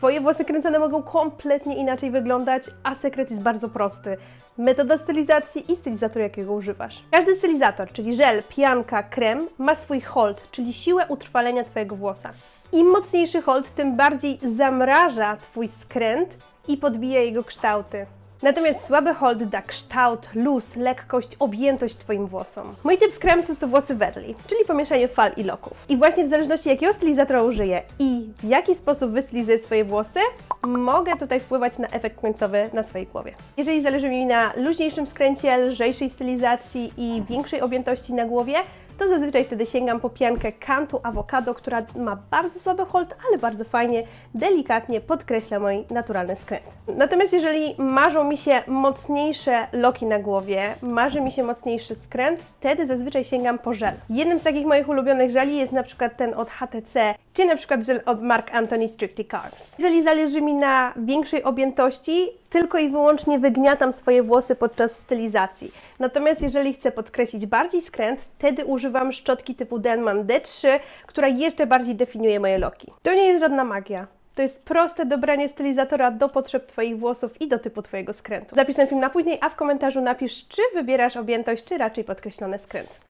Twoje włosy kręcone mogą kompletnie inaczej wyglądać, a sekret jest bardzo prosty. Metoda stylizacji i stylizator, jakiego używasz. Każdy stylizator, czyli żel, pianka, krem, ma swój hold, czyli siłę utrwalenia Twojego włosa. Im mocniejszy hold, tym bardziej zamraża Twój skręt i podbija jego kształty. Natomiast słaby hold da kształt, luz, lekkość, objętość Twoim włosom. Mój typ skrętu to włosy Verli, czyli pomieszanie fal i loków. I właśnie w zależności jakiego stylizatora użyję i w jaki sposób wystylizuję swoje włosy, mogę tutaj wpływać na efekt końcowy na swojej głowie. Jeżeli zależy mi na luźniejszym skręcie, lżejszej stylizacji i większej objętości na głowie, to zazwyczaj wtedy sięgam po piankę Cantu Avocado, która ma bardzo słaby hold, ale bardzo fajnie, delikatnie podkreśla mój naturalny skręt. Natomiast jeżeli marzą mi się mocniejsze loki na głowie, marzy mi się mocniejszy skręt, wtedy zazwyczaj sięgam po żel. Jednym z takich moich ulubionych żeli jest na przykład ten od HTC, czy na przykład żel od Mark Anthony Strictly Carbs. Jeżeli zależy mi na większej objętości, tylko i wyłącznie wygniatam swoje włosy podczas stylizacji. Natomiast jeżeli chcę podkreślić bardziej skręt, wtedy używam szczotki typu Denman D3, która jeszcze bardziej definiuje moje loki. To nie jest żadna magia. To jest proste dobranie stylizatora do potrzeb Twoich włosów i do typu Twojego skrętu. Zapisz ten film na później, a w komentarzu napisz, czy wybierasz objętość, czy raczej podkreślony skręt.